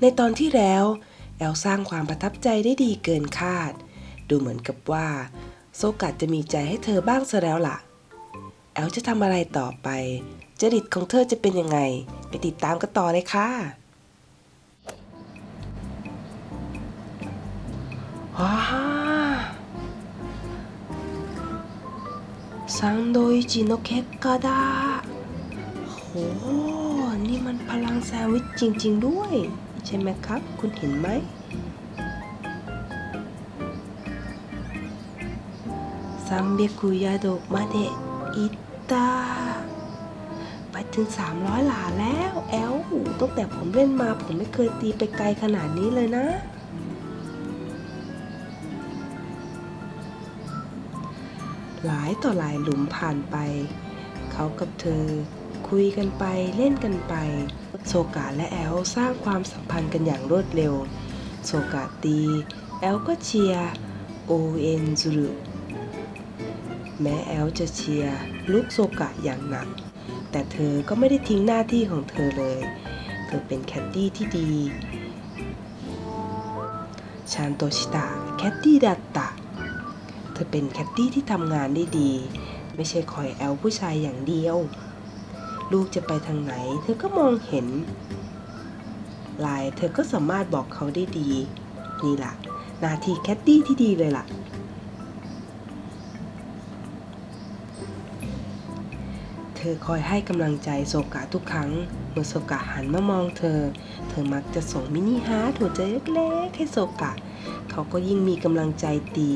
ในตอนที่แล้ว แอลสร้างความประทับใจได้ดีเกินคาด ดูเหมือนกับว่า โซกัดจะมีใจให้เธอบ้างซะแล้วล่ะ แอลจะทำอะไรต่อไป จริตของเธอจะเป็นยังไง ไปติดตามกันต่อเลยค่ะว้าซังโดอิจิโนเคกาดาโห นี่มันพลังแซนด์วิชจริง ๆ ด้วย ใช่ไหมครับ คุณเห็นไหมสามเบกุยาโดะมาเดอิตาไปถึง 300 หลาแล้วแอลตั้งแต่ผมเล่นมาผมไม่เคยตีไปไกลขนาดนี้เลยนะหลายต่อหลายหลุมผ่านไป เขากับเธอ คุยกันไปเล่นกันไป โซกาและแอลสร้างความสัมพันธ์กันอย่างรวดเร็ว โซกาตี แอลก็เชียร์โอเอ็นซูรุแม้แอลจะเชียร์ลูกโซกะอย่างหนัก แต่เธอก็ไม่ได้ทิ้งหน้าที่ของเธอเลย เธอเป็นแคดดี้ที่ดี ชานโตชิตะแคดดี้ดัตตะ เธอเป็นแคดดี้ที่ทำงานได้ดี ไม่ใช่คอยแอลผู้ชายอย่างเดียว ลูกจะไปทางไหน เธอก็มองเห็นลายเธอก็สามารถบอกเขาได้ดี นี่ล่ะ นาทีแคดดี้ที่ดีเลยล่ะ เธอคอยให้กำลังใจโซกะทุกครั้ง เมื่อโซกะหันมามองเธอ เธอมักจะส่งมินิฮาร์ทหัวใจเล็กๆให้โซกะ เขาก็ยิ่งมีกำลังใจตี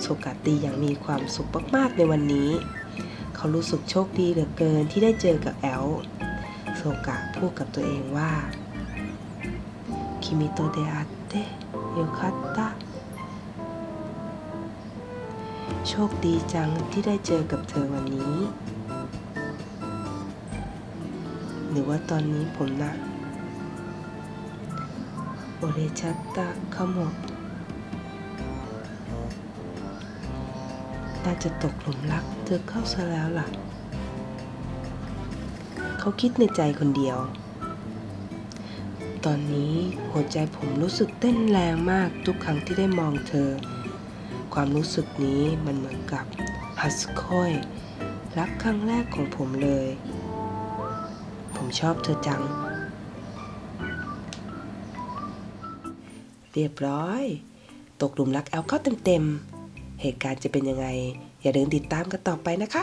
โซกะตีอย่างมีความสุขมากๆในวันนี้ เขารู้สึกโชคดีเหลือเกินที่ได้เจอกับแอลโซกะพูดกับตัวเองว่าคิมิโตเดอาเตโยคัตตะโชคดีจังที่ได้เจอกับเธอวันนี้ หรือว่าตอนนี้ผมนะโอเรชัตตะขโมะ น่าจะตกหลุมรักเธอเข้าซะแล้วล่ะ เขาคิดในใจคนเดียว ตอนนี้หัวใจผมรู้สึกเต้นแรงมากทุกครั้งที่ได้มองเธอ ความรู้สึกนี้มันเหมือนกับฮัสคอยรักครั้งแรกของผมเลย ผมชอบเธอจัง เรียบร้อย ตกหลุมรักแอลเข้าเต็มๆ เหตุการณ์จะเป็นยังไง อย่าลืมติดตามกันต่อไปนะคะ